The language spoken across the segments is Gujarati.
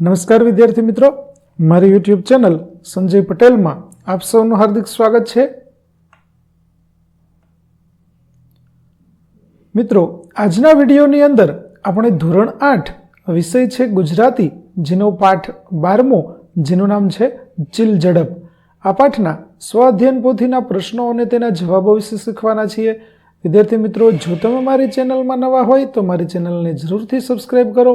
નમસ્કાર વિદ્યાર્થી મિત્રો. મારી યુટ્યુબ ચેનલ સંજય પટેલમાં આપ સૌનું હાર્દિક સ્વાગત છે. મિત્રો, આજના વિડીયોની અંદર આપણે ધોરણ આઠ વિષય છે ગુજરાતી, જેનો પાઠ બારમો, જેનું નામ છે ચીલ ઝડપ. આ પાઠના સ્વાધ્યયન પોથીના પ્રશ્નો અને તેના જવાબો વિશે શીખવાના છીએ. વિદ્યાર્થી મિત્રો, જો તમે મારી ચેનલમાં નવા હોય તો મારી ચેનલને જરૂરથી સબસ્ક્રાઈબ કરો.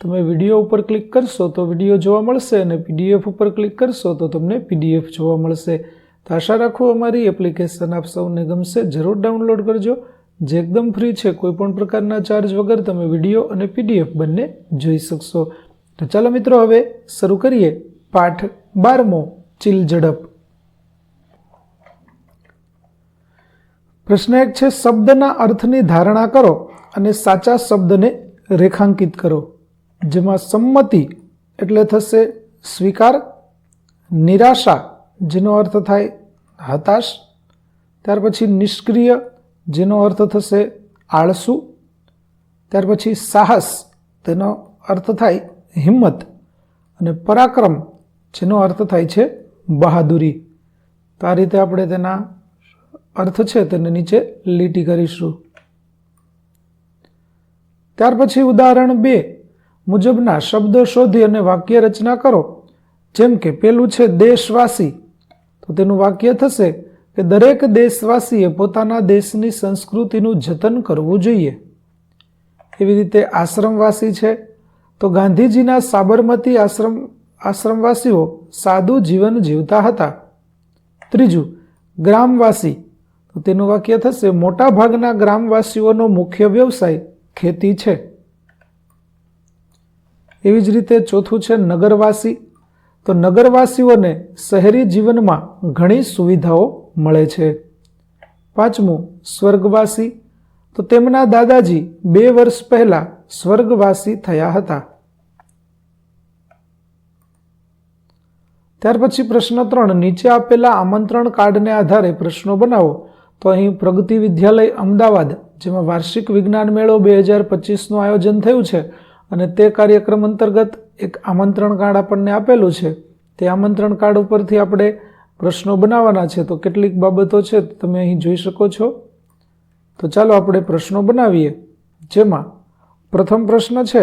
તમે વીડિયો ઉપર ક્લિક કરશો તો વીડિયો જોવા મળશે અને પીડીએફ ઉપર ક્લિક કરશો તો તમને પીડીએફ જોવા મળશે. તો આશા રાખું અમારી એપ્લિકેશન આપ સૌને ગમશે. જરૂર ડાઉનલોડ કરજો. જે એકદમ ફ્રી છે કોઈપણ પ્રકારના ચાર્જ વગર તમે વીડિયો અને પીડીએફ બંને જોઈ શકશો. તો ચાલો મિત્રો હવે શરૂ કરીએ પાઠ બારમો, ચીલ ઝડપ. પ્રશ્ન એક છે, શબ્દના અર્થની ધારણા કરો અને સાચા શબ્દને રેખાંકિત કરો. જેમાં સંમતિ એટલે થશે સ્વીકાર, નિરાશા, જેનો અર્થ થાય હતાશ, ત્યાર પછી નિષ્ક્રિય, જેનો અર્થ થશે આળસુ, ત્યાર પછી સાહસ, તેનો અર્થ થાય હિંમત અને પરાક્રમ, જેનો અર્થ થાય છે બહાદુરી. તો આ રીતે આપણે તેના અર્થ છે તેને નીચે લીટી કરીશું. ત્યાર પછી ઉદાહરણ બે. મુજબના શબ્દો શોધી અને વાક્ય રચના કરો. જેમ કે, પેલું છે દેશવાસી. તો તેનું વાક્ય થશે કે, દરેક દેશવાસીએ પોતાના દેશની સંસ્કૃતિનું જતન કરવું જોઈએ. એવી રીતે આશ્રમવાસી છે. તો ગાંધીજીના સાબરમતી આશ્રમ, આશ્રમવાસીઓ સાદું જીવન જીવતા હતા. ત્રીજું, ગ્રામવાસી. તો તેનું વાક્ય થશે, મોટાભાગના ગ્રામવાસીઓનો મુખ્ય વ્યવસાય ખેતી છે. એવી જ રીતે ચોથું છે નગરવાસી. તો નગરવાસીઓને શહેરી જીવનમાં ઘણી સુવિધાઓ મળે છે. પાંચમું, સ્વર્ગવાસી. તો તેમના દાદાજી બે વર્ષ પહેલા સ્વર્ગવાસી થયા હતા. ત્યાર પછી પ્રશ્ન ત્રણ, નીચે આપેલા આમંત્રણ કાર્ડને આધારે પ્રશ્નો બનાવો. તો અહીં પ્રગતિ વિદ્યાલય અમદાવાદ, જેમાં વાર્ષિક વિજ્ઞાન મેળો બે હજાર પચીસનું આયોજન થયું છે. અને તે કાર્યક્રમ અંતર્ગત એક આમંત્રણ કાર્ડ આપણને આપેલું છે. તે આમંત્રણ કાર્ડ ઉપરથી આપણે પ્રશ્નો બનાવવાના છે. તો કેટલીક બાબતો છે તમે અહીં જોઈ શકો છો. તો ચાલો આપણે પ્રશ્નો બનાવીએ. જેમાં પ્રથમ પ્રશ્ન છે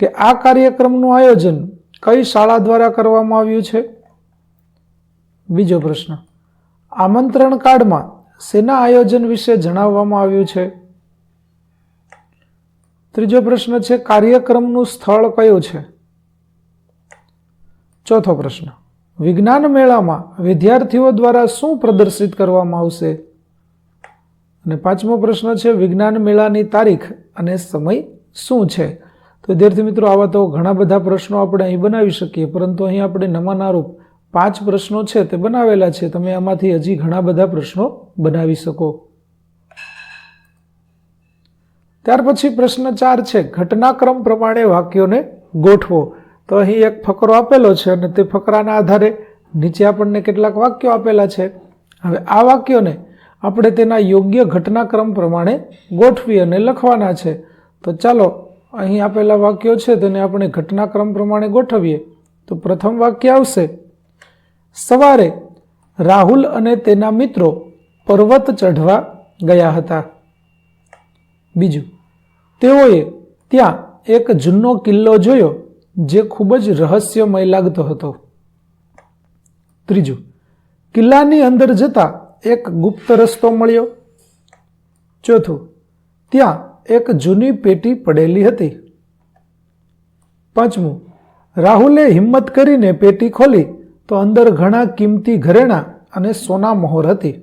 કે આ કાર્યક્રમનું આયોજન કઈ શાળા દ્વારા કરવામાં આવ્યું છે? બીજો પ્રશ્ન, આમંત્રણ કાર્ડમાં શેના આયોજન વિશે જણાવવામાં આવ્યું છે? ત્રીજો પ્રશ્ન છે, કાર્યક્રમનું સ્થળ કયું છે? ચોથો પ્રશ્ન, વિજ્ઞાન મેળામાં વિદ્યાર્થીઓ દ્વારા શું પ્રદર્શિત કરવામાં આવશે? અને પાંચમો પ્રશ્ન છે, વિજ્ઞાન મેળાની તારીખ અને સમય શું છે? તો વિદ્યાર્થી મિત્રો, આવા તો ઘણા બધા પ્રશ્નો આપણે અહીં બનાવી શકીએ, પરંતુ અહીં આપણે નમાનારૂપ પાંચ પ્રશ્નો છે તે બનાવેલા છે. તમે આમાંથી હજી ઘણા બધા પ્રશ્નો બનાવી શકો. ત્યાર પછી પ્રશ્ન ચાર છે, ઘટનાક્રમ પ્રમાણે વાક્યોને ગોઠવો. તો અહીં એક ફકરો આપેલો છે અને તે ફકરાના આધારે નીચે આપણને કેટલાક વાક્યો આપેલા છે. હવે આ વાક્યોને આપણે તેના યોગ્ય ઘટનાક્રમ પ્રમાણે ગોઠવી અને લખવાના છે. તો ચાલો, અહીં આપેલા વાક્યો છે, તેને આપણે ઘટનાક્રમ પ્રમાણે ગોઠવીએ. તો પ્રથમ વાક્ય આવશે. સવારે રાહુલ અને તેના મિત્રો પર્વત ચઢવા ગયા હતા. બીજું. તેઓએ ત્યાં એક જૂનો કિલ્લો જોયો જે ખૂબ જ રહસ્યમય લાગતો હતો. ત્રીજું, કિલ્લાની અંદર જતા એક ગુપ્ત રસ્તો મળ્યો. ચોથું, ત્યાં એક જૂની પેટી પડેલી હતી. પાંચમું, રાહુલે હિંમત કરીને પેટી ખોલી તો અંદર ઘણા કિંમતી ઘરેણાં અને સોના મહોર હતી.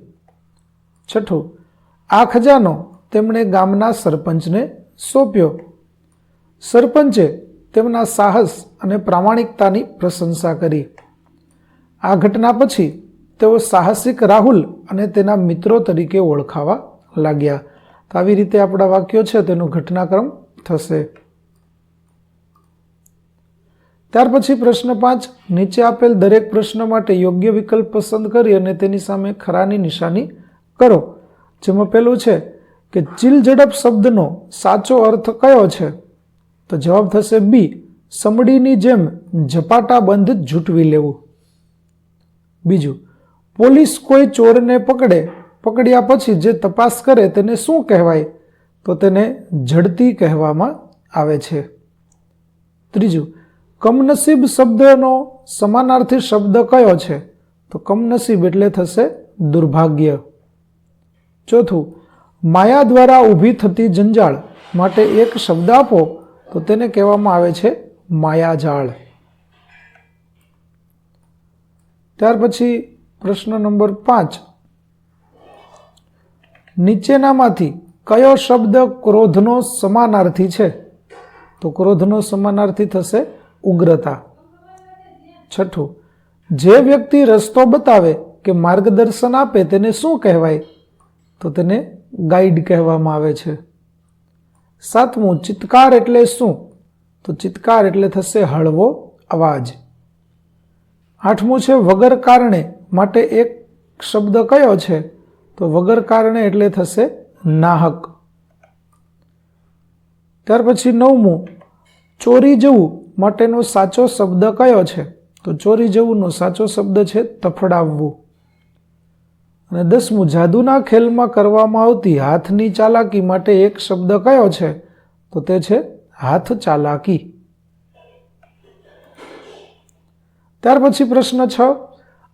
છઠ્ઠું, આ ખજાનો તેમણે ગામના સરપંચને સોંપ્યો સરપંચે તેમના સાહસ અને પ્રામાણિકતાની પ્રશંસા કરી. આ ઘટના પછી તેઓ સાહસિક રાહુલ અને તેના મિત્રો તરીકે ઓળખાવા લાગ્યા. તો આવી રીતે આપણા વાક્યો છે, તેનો ઘટનાક્રમ થશે. ત્યાર પછી પ્રશ્ન પાંચ, નીચે આપેલ દરેક પ્રશ્ન માટે યોગ્ય વિકલ્પ પસંદ કરી અને તેની સામે ખરાની નિશાની કરો. જેમાં પેલું છે કે ચીલ ઝડપ શબ્દનો સાચો અર્થ કયો છે? તો જવાબ થશે બી, સમડીની જેમ ઝપાટાબંધ ઝૂંટવી લેવું. બીજું, પોલીસ કોઈ ચોરને પકડે, પકડ્યા પછી જે તપાસ કરે તેને શું કહેવાય? તો તેને ઝડતી કહેવામાં આવે છે. ત્રીજું, કમનસીબ શબ્દનો સમાનાર્થી શબ્દ કયો છે? તો કમનસીબ એટલે થશે દુર્ભાગ્ય. ચોથું માયા દ્વારા ઊભી થતી જંજાળ માટે એક શબ્દ આપો, તો તેને કહેવામાં આવે છે માયાજાળ. ત્યાર પછી પ્રશ્ન નંબર પાંચ. નીચેનામાંથી કયો શબ્દ ક્રોધનો સમાનાર્થી છે? તો ક્રોધનો સમાનાર્થી થશે ઉગ્રતા. છઠ્ઠું. જે વ્યક્તિ રસ્તો બતાવે કે માર્ગદર્શન આપે તેને શું કહેવાય? તો તેને ગાઈડ કહેવામાં આવે છે. સાતમું, ચિત્કાર એટલે શું? તો ચિત્કાર એટલે થશે હળવો અવાજ. આઠમું છે, વગર કારણે. માટે એક શબ્દ કયો છે? તો વગર કારણે એટલે થશે નાહક. ત્યાર પછી નવમું, ચોરી જવું માટેનો સાચો શબ્દ કયો છે? તો ચોરી જવુંનો સાચો શબ્દ છે તફડાવવું. અને દસમું, જાદુના ખેલમાં કરવામાં આવતી હાથની ચાલાકી માટે એક શબ્દ કયો છે? તો તે છે, હાથ ચાલાકી. ત્યાર પછી પ્રશ્ન છ,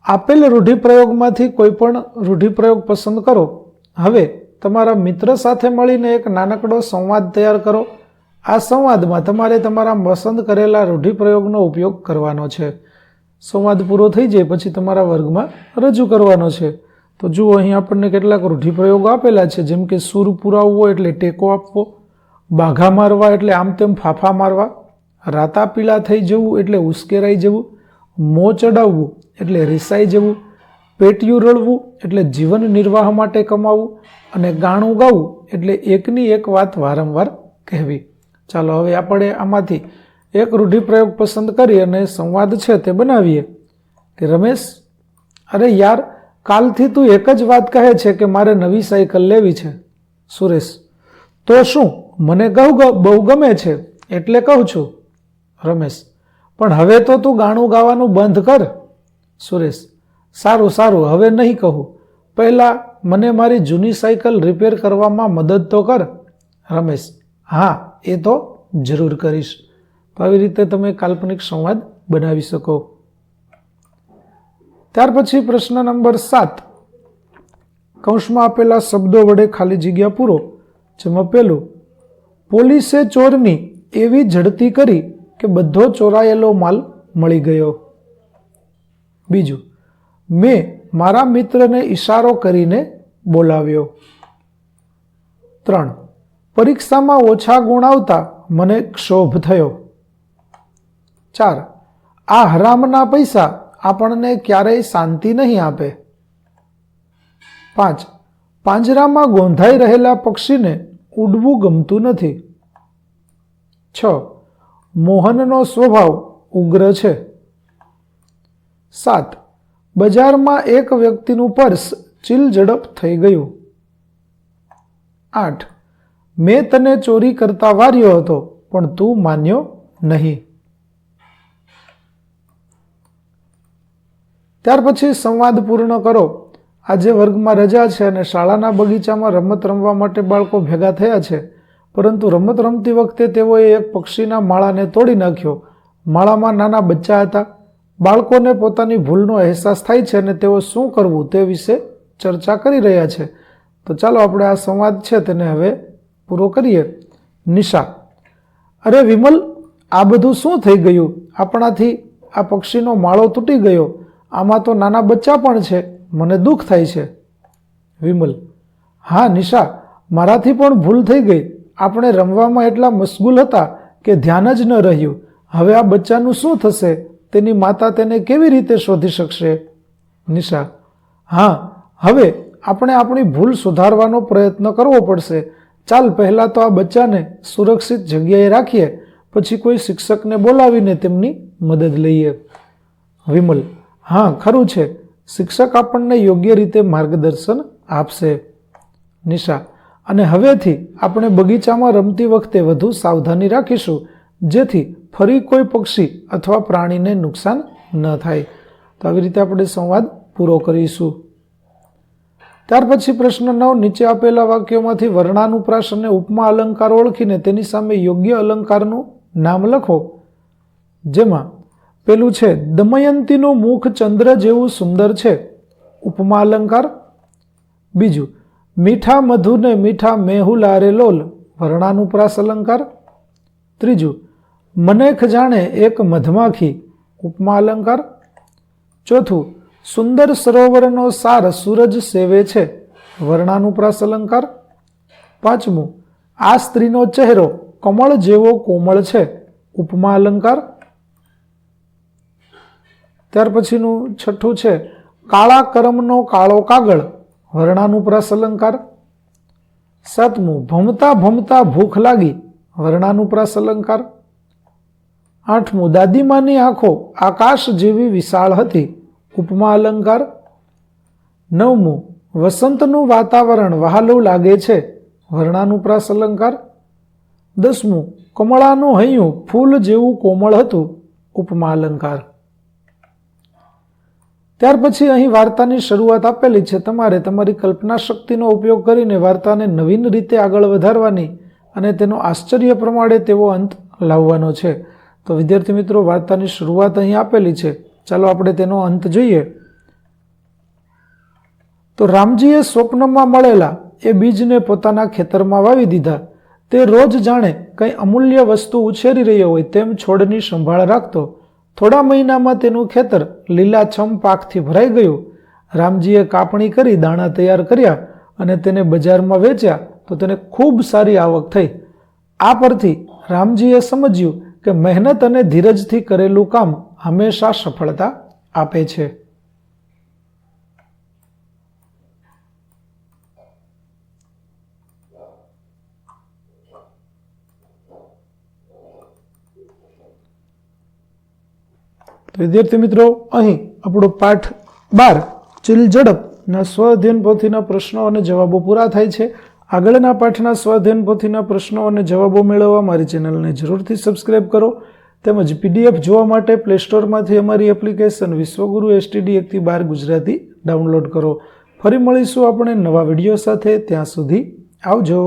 આપેલ રૂઢિપ્રયોગમાંથી કોઈ પણ રૂઢિપ્રયોગ પસંદ કરો. હવે તમારા મિત્ર સાથે મળીને એક નાનકડો સંવાદ તૈયાર કરો. આ સંવાદમાં તમારે તમારા પસંદ કરેલા રૂઢિપ્રયોગનો ઉપયોગ કરવાનો છે. સંવાદ પૂરો થઈ જાય પછી તમારા વર્ગમાં રજૂ કરવાનો છે. તો જુઓ, અહીં આપણને કેટલાક રૂઢિપ્રયોગો આપેલા છે. જેમ કે સૂર પુરાવવો એટલે ટેકો આપવો, બાઘા મારવા એટલે આમ તેમ ફાફા મારવા, રાતા પીળા થઈ જવું એટલે ઉશ્કેરાઈ જવું, મો ચડાવવું એટલે રિસાઈ જવું, પેટિયું રળવું એટલે જીવન નિર્વાહ માટે કમાવવું અને ગાણું ગાવું એટલે એકની એક વાત વારંવાર કહેવી. ચાલો, હવે આપણે આમાંથી એક રૂઢિપ્રયોગ પસંદ કરી અને સંવાદ છે તે બનાવીએ. કે રમેશ, અરે યાર કાલથી તું એક જ વાત કહે છે કે મારે નવી સાયકલ લેવી છે. સુરેશ, તો શું મને કહું બહુ ગમે છે? એટલે કહું છું. રમેશ, પણ હવે તો તું ગાણું ગાવાનું બંધ કર. સુરેશ, સારું સારું, હવે નહીં કહું. પહેલાં મને મારી જૂની સાયકલ રિપેર કરવામાં મદદ તો કર. રમેશ, હા, એ તો જરૂર કરીશ. આવી રીતે તમે કાલ્પનિક સંવાદ બનાવી શકો. ત્યાર પછી પ્રશ્ન નંબર સાત. કૌંસમાં આપેલા શબ્દો વડે ખાલી જગ્યા પૂરો. જેમાં પહેલું, પોલીસે ચોરની એવી ઝડતી કરી કે બધો ચોરાયેલો માલ મળી ગયો. બીજું, મેં મારા મિત્રને ઈશારો કરીને બોલાવ્યો. ત્રણ, પરીક્ષામાં ઓછા ગુણ આવતા મને ક્ષોભ થયો. ચાર, આ હરામના પૈસા આપણને ક્યારેય શાંતિ નહીં આપે. પાંચ. પાંજરામાં ગોંધાઈ રહેલા પક્ષીને ઉડવું ગમતું નથી. છ. મોહનનો સ્વભાવ ઉગ્ર છે. સાત. બજારમાં એક વ્યક્તિનું પર્સ ચીલ ઝડપ થઈ ગયું. આઠ. મેં તને ચોરી કરતા વાર્યો હતો, પણ તું માન્યો નહીં. ત્યાર પછી સંવાદ પૂર્ણ કરો. આજે વર્ગમાં રજા છે અને શાળાના બગીચામાં રમત રમવા માટે બાળકો ભેગા થયા છે. પરંતુ રમત રમતી વખતે તેઓએ એક પક્ષીના માળાને તોડી નાખ્યો. માળામાં નાના બચ્ચા હતા. બાળકોને પોતાની ભૂલનો અહેસાસ થાય છે અને તેઓ શું કરવું તે વિશે ચર્ચા કરી રહ્યા છે. તો ચાલો આપણે આ સંવાદ છે તેને હવે પૂરો કરીએ. નિશા. અરે વિમલ, આ બધું શું થઈ ગયું? આપણાથી આ પક્ષીનો માળો તૂટી ગયો. આમાં તો નાના બચ્ચા પણ છે. મને દુઃખ થાય છે. વિમલ, હા, નિશા, મારાથી પણ ભૂલ થઈ ગઈ. આપણે રમવામાં એટલા મશગુલ હતા કે ધ્યાન જ ન રહ્યું. હવે આ બચ્ચાનું શું થશે? તેની માતા તેને કેવી રીતે શોધી શકશે? નિશા, હા, હવે આપણે આપણી ભૂલ સુધારવાનો પ્રયત્ન કરવો પડશે. ચાલ, પહેલાં તો આ બચ્ચાને સુરક્ષિત જગ્યાએ રાખીએ. પછી કોઈ શિક્ષકને બોલાવીને તેમની મદદ લઈએ. વિમલ હા, ખરું છે. શિક્ષક આપણને યોગ્ય રીતે માર્ગદર્શન આપશે. નિશા. અને હવેથી આપણે બગીચામાં રમતી વખતે વધુ સાવધાની રાખીશું, જેથી ફરી કોઈ પક્ષી અથવા પ્રાણીને નુકસાન ન થાય. તો આવી રીતે આપણે સંવાદ પૂરો કરીશું. ત્યાર પછી પ્રશ્ન નવ, નીચે આપેલા વાક્યોમાંથી વર્ણાનુપ્રાસ અને ઉપમા અલંકાર ઓળખીને તેની સામે યોગ્ય અલંકારનું નામ લખો. જેમાં પેલું છે, દમયંતીનું મુખ ચંદ્ર જેવું સુંદર છે. ઉપમા અલંકાર બીજું, મીઠા મધુને મીઠા મેહુલારે લોલ વર્ણાનુપ્રાસ અલંકાર ત્રીજું, મને ખજાણે એક મધમાખી ઉપમા અલંકાર ચોથું, સુંદર સરોવરનો સાર સૂરજ સેવે છે વર્ણાનુપ્રાસ અલંકાર પાંચમું, આ સ્ત્રીનો ચહેરો કમળ જેવો કોમળ છે ઉપમા અલંકાર ત્યાર પછીનું છઠ્ઠું છે, કાળા કરમનો કાળો કાગળ, વર્ણાનુપ્રાસ અલંકાર. સાતમું, ભમતા ભમતા ભૂખ લાગી, વર્ણાનુપ્રાસ અલંકાર. આઠમું, દાદીમાની આંખો, આકાશ જેવી વિશાળ હતી, ઉપમા અલંકાર. નવમું, વસંતનું વાતાવરણ વહાલું લાગે છે, વર્ણાનુપ્રાસ અલંકાર. દસમું, કમળાનું હૈયું ફૂલ જેવું કોમળ હતું, ઉપમા અલંકાર. ત્યાર પછી અહીં વાર્તાની શરૂઆત આપેલી છે. તમારે તમારી કલ્પના શક્તિનો ઉપયોગ કરીને વાર્તાને નવીન રીતે આગળ વધારવાની અને તેનો આશ્ચર્ય પ્રમાણે તેવો અંત લાવવાનો છે. તો વિદ્યાર્થી મિત્રો, વાર્તાની શરૂઆત અહીં આપેલી છે. ચાલો આપણે તેનો અંત જોઈએ. તો રામજીએ સ્વપ્નમાં મળેલા એ બીજને પોતાના ખેતરમાં વાવી દીધા. તે રોજ જાણે કંઈ અમૂલ્ય વસ્તુ ઉછેરી રહ્યો હોય તેમ છોડની સંભાળ રાખતો. થોડા મહિનામાં તેનું ખેતર લીલાછમ પાકથી ભરાઈ ગયું. રામજીએ કાપણી કરી, દાણા તૈયાર કર્યા અને તેને બજારમાં વેચ્યા તો તેને ખૂબ સારી આવક થઈ. આ પરથી રામજીએ સમજ્યું કે મહેનત અને ધીરજથી કરેલું કામ હંમેશા સફળતા આપે છે. વિદ્યાર્થી મિત્રો, અહીં આપણો પાઠ બાર ચીલ ઝડપના સ્વઅધ્યયન પોથીના પ્રશ્નો અને જવાબો પૂરા થાય છે. આગળના પાઠના સ્વાધ્યયન પોથીના પ્રશ્નો અને જવાબો મેળવવા મારી ચેનલને જરૂરથી સબસ્ક્રાઇબ કરો તેમજ પીડીએફ જોવા માટે પ્લે સ્ટોરમાંથી અમારી એપ્લિકેશન વિશ્વગુરુ એસટીડી એકથી બાર ગુજરાતી ડાઉનલોડ કરો. ફરી મળીશું આપણે નવા વીડિયો સાથે. ત્યાં સુધી આવજો.